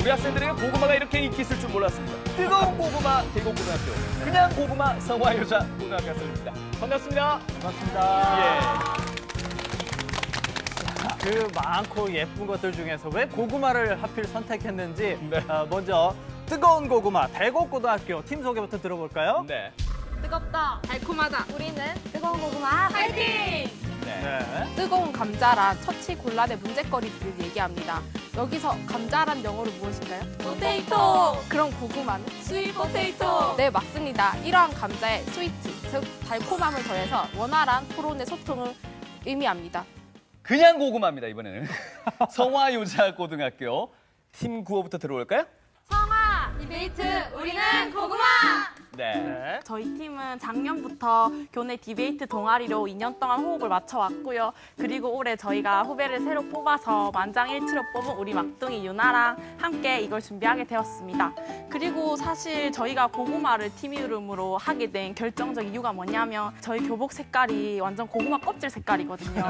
우리 학생들에게 고구마가 이렇게 인기 있을 줄 몰랐습니다. 뜨거운 고구마 대고고등학교 그냥 고구마 성화여자 고등학교 학생입니다. 반갑습니다. 반갑습니다. 예. 그 많고 예쁜 것들 중에서 왜 고구마를 하필 선택했는지 네. 어, 먼저 뜨거운 고구마 대곡고등학교 팀 소개부터 들어볼까요? 네. 뜨겁다, 달콤하다. 우리는 뜨거운 고구마 파이팅! 뜨거운 감자란 처치 곤란의 문제거리들을 얘기합니다. 여기서 감자란 영어로 무엇인가요? 포테이토! 그럼 고구마는? 스윗 포테이토! 네, 맞습니다. 이러한 감자에 스위트, 즉 달콤함을 더해서 원활한 토론의 소통을 의미합니다. 그냥 고구마입니다 이번에는 성화여자 고등학교 팀 구호부터 들어올까요? 성화! 디베이트! 우리는 고구마! 네. 네. 저희 팀은 작년부터 교내 디베이트 동아리로 2년 동안 호흡을 맞춰왔고요. 그리고 올해 저희가 후배를 새로 뽑아서 만장일치로 뽑은 우리 막둥이 유나랑 함께 이걸 준비하게 되었습니다. 그리고 사실 저희가 고구마를 팀 이름으로 하게 된 결정적 이유가 뭐냐면 저희 교복 색깔이 완전 고구마 껍질 색깔이거든요.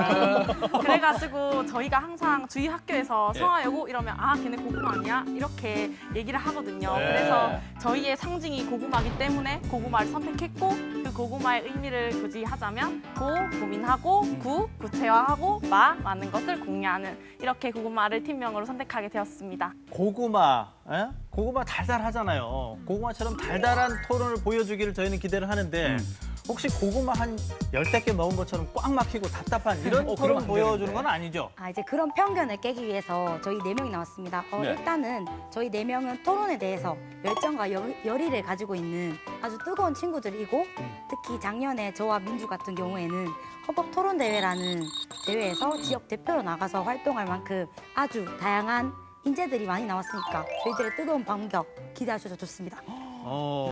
그래가지고 저희가 항상 주위 학교에서 예. 성화여고 이러면 아 걔네 고구마 아니야? 이렇게 얘기를 하거든요. 네. 그래서 저희의 상징이 고구마기 때문에 고구마를 선택했고 그 고구마의 의미를 굳이 하자면 고 고민하고 구 구체화하고 마 많은 것을 공유하는 이렇게 고구마를 팀명으로 선택하게 되었습니다. 고구마, 에? 고구마 달달하잖아요. 고구마처럼 달달한 토론을 보여주기를 저희는 기대를 하는데 음. 혹시 고구마 한 열댓 개 먹은 것처럼 꽉 막히고 답답한 이런 어, 토론 안 보여주는 되는데. 건 아니죠? 아, 이제 그런 편견을 깨기 위해서 저희 네명이 나왔습니다. 어, 네. 일단은 저희 네명은 토론에 대해서 열정과 열, 열의를 가지고 있는 아주 뜨거운 친구들이고 특히 작년에 저와 민주 같은 경우에는 헌법 토론 대회라는 대회에서 지역 대표로 나가서 활동할 만큼 아주 다양한 인재들이 많이 나왔으니까 저희들의 뜨거운 반격 기대하셔도 좋습니다. 어.